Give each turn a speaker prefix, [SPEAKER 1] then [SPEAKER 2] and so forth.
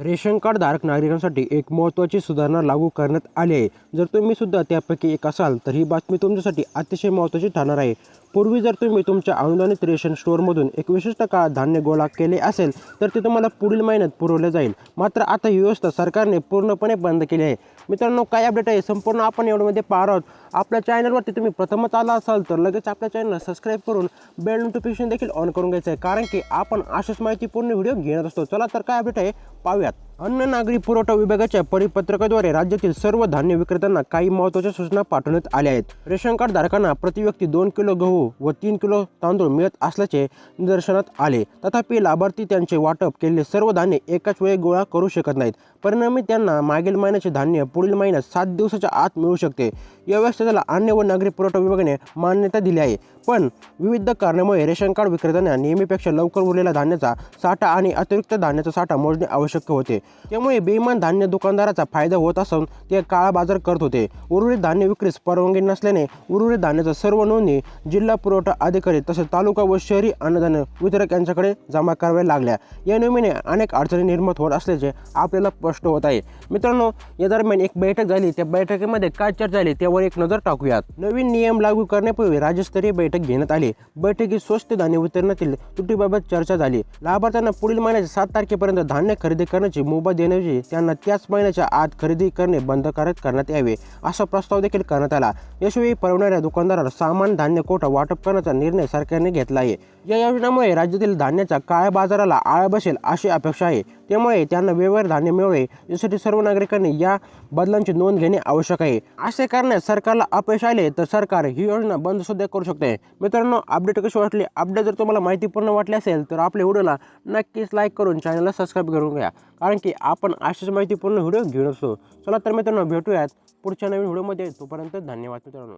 [SPEAKER 1] Ration card धारक नागरिकांसाठी एक महत्त्वाची सुधारणा लागू करण्यात आली आहे. जर तुम्ही सुद्धा त्यापैकी एक असाल तर ही बातमी तुमच्यासाठी अतिशय महत्त्वाची ठरणार आहे. पूर्वी जर तुम्ही तुमच्या अनुदानित रेशन स्टोअरमधून एक विशिष्ट काळात धान्य गोळा केले असेल तर ते तुम्हाला पुढील महिन्यात पुरवले जाईल. मात्र आता ही व्यवस्था सरकारने पूर्णपणे बंद केली आहे. मित्रांनो काय अपडेट आहे संपूर्ण आपण एवढ्यामध्ये पाहणार आहोत. आपल्या चॅनलवरती तुम्ही प्रथमच आला असाल तर लगेच आपल्या चॅनलला सबस्क्राईब करून बेल नोटिफिकेशन देखील ऑन करून घ्यायचं आहे. कारण की आपण अशाच माहितीपूर्ण व्हिडिओ घेत असतो. चला तर काय अपडेट आहे पाहूयात. अन्न नागरी पुरवठा विभागाच्या परिपत्रकाद्वारे राज्यातील सर्व धान्य विक्रेत्यांना काही महत्त्वाच्या सूचना पाठवण्यात आल्या आहेत. रेशन कार्ड धारकांना प्रति व्यक्ती दोन किलो गहू व तीन किलो तांदूळ मिळत असल्याचे निदर्शनात आले. तथापि लाभार्थी त्यांचे वाटप केलेले सर्व धान्य एकाच वेळी गोळा करू शकत नाहीत. परिणामी त्यांना मागील महिन्याचे धान्य पुढील महिन्यात सात दिवसाच्या आत मिळू शकते. या व्यवस्थेला अन्न व नागरी पुरवठा विभागाने मान्यता दिली आहे. पण विविध कारणामुळे रेशन कार्ड विक्रेत्यांना नेहमीपेक्षा लवकर उरलेल्या धान्याचा साठा आणि अतिरिक्त धान्याचा साठा मोजणे आवश्यक होते. त्यामुळे बेईमान धान्य दुकानदाराचा फायदा होत असून ते काळा बाजार करत होते. उर्वरित धान्य विक्रीस परवानगी नसल्याने उर्वरित धान्याचा सर्व नोंदणी जिल्हा पुरवठा अधिकारी तसेच तालुका व शहरी अन्नधान्य वितरक यांच्याकडे जमा कराव्या लागल्या. या नियमाने अनेक अडचणी निर्माण होत असल्याचे आपल्याला स्पष्ट होत आहे. मित्रांनो या दरम्यान एक बैठक झाली. त्या बैठकीमध्ये काय चर्चा झाली त्यावर एक नजर टाकूयात. नवीन नियम लागू करण्यापूर्वी राज्यस्तरीय बैठक घेण्यात आली. बैठकीत स्वस्त धान्य वितरणातील तुटीबाबत चर्चा झाली. लाभार्थ्यांना पुढील महिन्याच्या सात तारखेपर्यंत धान्य खरेदी करण्याची मुभा देण्याऐवजी त्यांना त्याच महिन्याच्या आत खरेदी करणे बंधकारक करण्यात यावे असा प्रस्ताव देखील करण्यात आला. याशिवाय परवणाऱ्या दुकानदाराला सामान धान्य कोटा वाटप करण्याचा निर्णय सरकारने घेतला आहे. या योजनेमुळे राज्यातील धान्याच्या काळ्या बाजाराला आळा बसेल अशी अपेक्षा आहे. त्यामुळे त्यांना वेळेवर धान्य मिळवे यासाठी सर्व नागरिकांनी या बदलांची नोंद घेणे आवश्यक आहे. असे करण्यास सरकारला अपयश आले तर सरकार ही योजना बंद सुद्धा करू शकते. मित्रांनो अपडेट कशी वाटली? अपडेट जर तुम्हाला माहितीपूर्ण वाटली असेल तर आपल्या व्हिडिओला नक्कीच लाईक करून चॅनलला सबस्क्राईब करून घ्या. कारण की आपण अशाच माहितीपूर्ण व्हिडिओ घेऊन असतो. चला तर मित्रांनो भेटूयात पुढच्या नवीन व्हिडिओमध्ये. तोपर्यंत धन्यवाद मित्रांनो.